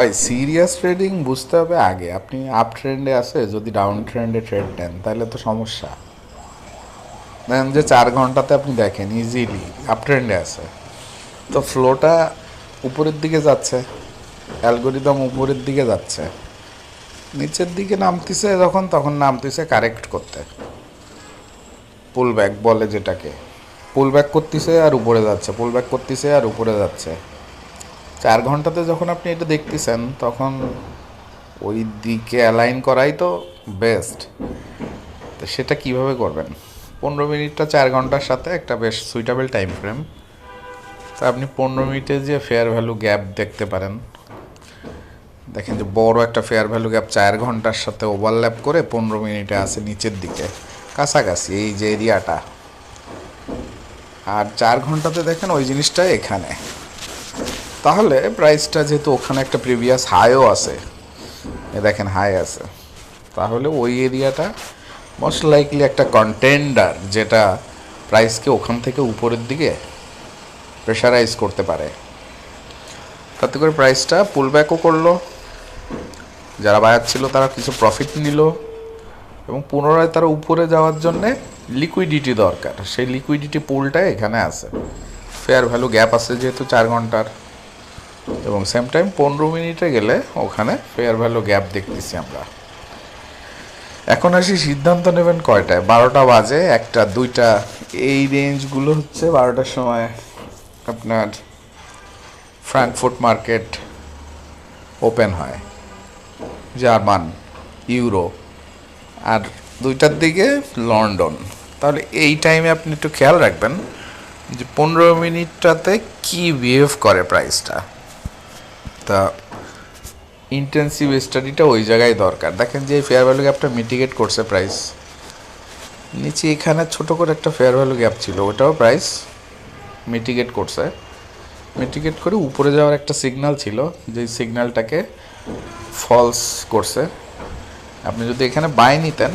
ভাই serious trading বুঝতে হবে আগে। আপনি আপ ট্রেন্ডে আছে, যদি ডাউন ট্রেন্ডে ট্রেড নেন তাহলে তো সমস্যা। দেন যে চার ঘন্টাতে আপনি দেখেন ইজিলি আপ ট্রেন্ডে আছে। তো ফ্লোটা উপরের দিকে যাচ্ছে অ্যালগোরিদম উপরের দিকে যাচ্ছে। নিচের দিকে নামতেছে, যখন তখন নামতেছে কারেক্ট করতে। পুল ব্যাক বলে যেটাকে। পুল ব্যাক করতেছে আর উপরে যাচ্ছে পুল ব্যাক করতেছে আর উপরে যাচ্ছে। চার ঘন্টাতে যখন আপনি এটা দেখতেছেন, তখন ওই দিকে অ্যালাইন করাই তো বেস্ট তো সেটা কীভাবে করবেন? পনেরো মিনিটটা চার ঘণ্টার সাথে একটা বেশ সুইটেবল টাইম ফ্রেম তা আপনি পনেরো মিনিটে যে ফেয়ার ভ্যালু গ্যাপ দেখতে পারেন, দেখেন যে বড় একটা ফেয়ার ভ্যালু গ্যাপ চার ঘণ্টার সাথে ওভারল্যাপ করে পনেরো মিনিটে আছে নিচের দিকে, কাছাকাছি, এই যে এরিয়াটা। আর চার ঘন্টাতে দেখেন ওই জিনিসটা এখানে। তাহলে প্রাইসটা যেহেতু ওখানে একটা প্রিভিয়াস হাইও আছে দেখেন হাই আছে, তাহলে ওই এরিয়াটা মোস্ট লাইকলি একটা কন্টেন্ডার যেটা প্রাইসকে ওখান থেকে উপরের দিকে প্রেশারাইজ করতে পারে। তাতে করে প্রাইসটা পুল ব্যাকও করল, যারা বায়ার ছিল তারা কিছু প্রফিট নিল, এবং পুনরায় তারা উপরে যাওয়ার জন্যে লিকুইডিটি দরকার, সেই লিকুইডিটি পুলটা এখানে আছে। ফেয়ার ভ্যালু গ্যাপ আছে যেহেতু চার ঘণ্টার। এবং সেম টাইম পনেরো মিনিটে গেলে ওখানে ফেয়ার ভ্যালু গ্যাপ দেখতেছি আমরা। এখন আসি সিদ্ধান্ত নেবেন কয়টায়? বারোটা বাজে, একটা, দুইটা, এই রেঞ্জগুলো হচ্ছে বারোটার সময় আপনার ফ্র্যাঙ্কফুর্ট মার্কেট ওপেন হয়। জার্মান, ইউরো, আর দুইটার দিকে লন্ডন। তাহলে এই টাইমে আপনি একটু খেয়াল রাখবেন যে পনেরো মিনিটটাতে কি বিহেভ করে প্রাইসটা তা ইন্টেন্সিভ স্টাডিটা ওই জায়গায় দরকার। দেখেন যে ফেয়ার ভ্যালু গ্যাপটা মিটিগেট করছে প্রাইস নিচে এখানে ছোট করে একটা ফেয়ার ভ্যালু গ্যাপ ছিল, ওটাও প্রাইস মিটিগেট করছে। মিটিগেট করে উপরে যাওয়ার একটা সিগনাল ছিল, যে সিগনালটাকে ফলস করছে। আপনি যদি এখানে বাই নিতেন,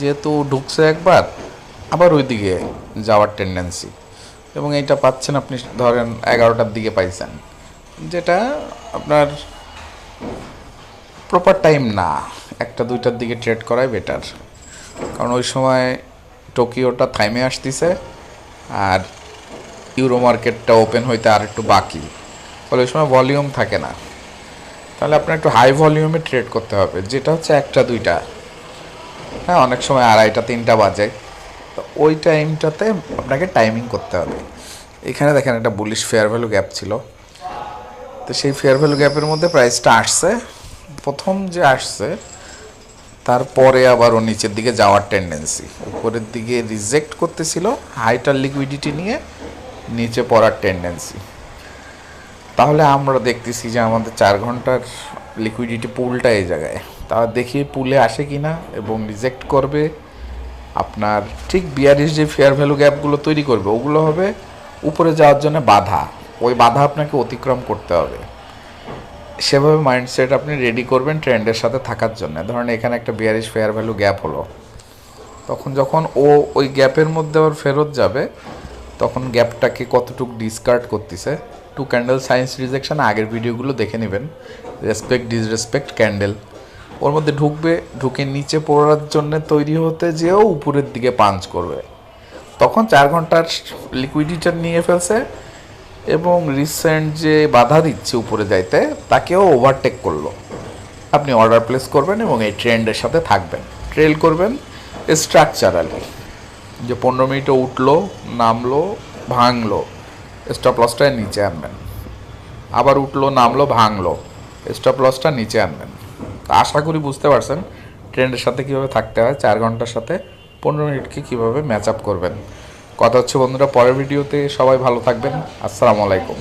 যেহেতু ঢুকছে একবার, আবার ওই দিকে যাওয়ার টেন্ডেন্সি এবং এইটা পাচ্ছেন আপনি, ধরেন এগারোটার দিকে পাইছেন। যেটা আপনার প্রপার টাইম না। একটা, দুইটার দিকে ট্রেড করাই বেটার কারণ ওই সময় টোকিওটা থাইমে আসতেছে আর ইউরো মার্কেটটা ওপেন হইতে আর একটু বাকি। ফলে ওই সময় ভলিউম থাকে না। তাহলে আপনার একটু হাই ভলিউমে ট্রেড করতে হবে। যেটা হচ্ছে একটা, দুইটা। হ্যাঁ অনেক সময় আড়াইটা, তিনটা বাজে। তো ওই টাইমটাতে আপনাকে টাইমিং করতে হবে। এখানে দেখেন একটা বুলিশ ফেয়ার ভ্যালু গ্যাপ ছিল। তো সেই ফেয়ার ভ্যালু গ্যাপের মধ্যে প্রাইসটা আসছে। প্রথম যে আসছে, তারপরে আবার ও নিচের দিকে যাওয়ার টেন্ডেন্সি উপরের দিকে রিজেক্ট করতেছিল হাইটার লিকুইডিটি নিয়ে নিচে পড়ার টেন্ডেন্সি তাহলে আমরা দেখতেছি যে আমাদের চার ঘণ্টার লিকুইডিটি পুলটা এই জায়গায়। তা দেখি পুলে আসে কি না এবং রিজেক্ট করবে। আপনার ঠিক বিয়ারিশ যে ফেয়ার ভ্যালু গ্যাপগুলো তৈরি করবে, ওগুলো হবে উপরে যাওয়ার জন্য বাধা। ওই বাধা আপনাকে অতিক্রম করতে হবে। সেভাবে মাইন্ডসেট আপনি রেডি করবেন ট্রেন্ডের সাথে থাকার জন্য। ধরেন এখানে একটা বিয়ারিশ ফেয়ার ভ্যালু গ্যাপ হলো। তখন যখন ও ওই গ্যাপের মধ্যে আবার ফেরত যাবে, তখন গ্যাপটাকে কতটুকু ডিসকার্ড করতেছে টু ক্যান্ডেল সায়েন্স রিজেকশন আগের ভিডিওগুলো দেখে নেবেন। রেসপেক্ট ডিসরেসপেক্ট ক্যান্ডেল ওর মধ্যে ঢুকবে, ঢুকে নিচে পড়ার জন্য তৈরি হতে যেও উপরের দিকে পাঞ্চ করবে। তখন চার ঘণ্টার লিকুইডিটা নিয়ে ফেলছে এবং রিসেন্ট যে বাধা দিচ্ছে উপরে যাইতে, তাকেও ওভারটেক করল। আপনি অর্ডার প্লেস করবেন এবং এই ট্রেন্ডের সাথে থাকবেন। ট্রেল করবেন স্ট্রাকচারালি যে পনেরো মিনিটে উঠল, নামলো, ভাঙলো স্টপ লসটা নিচে আনবেন। আবার উঠল, নামলো, ভাঙলো স্টপ লসটা নিচে আনবেন। আশা করি বুঝতে পারছেন ট্রেন্ডের সাথে কীভাবে থাকতে হয়, চার ঘণ্টার সাথে পনেরো মিনিটকে কীভাবে ম্যাচ আপ করবেন। কথা হচ্ছে বন্ধুরা পরের ভিডিওতে সবাই ভালো থাকবেন। আসসালামু আলাইকুম।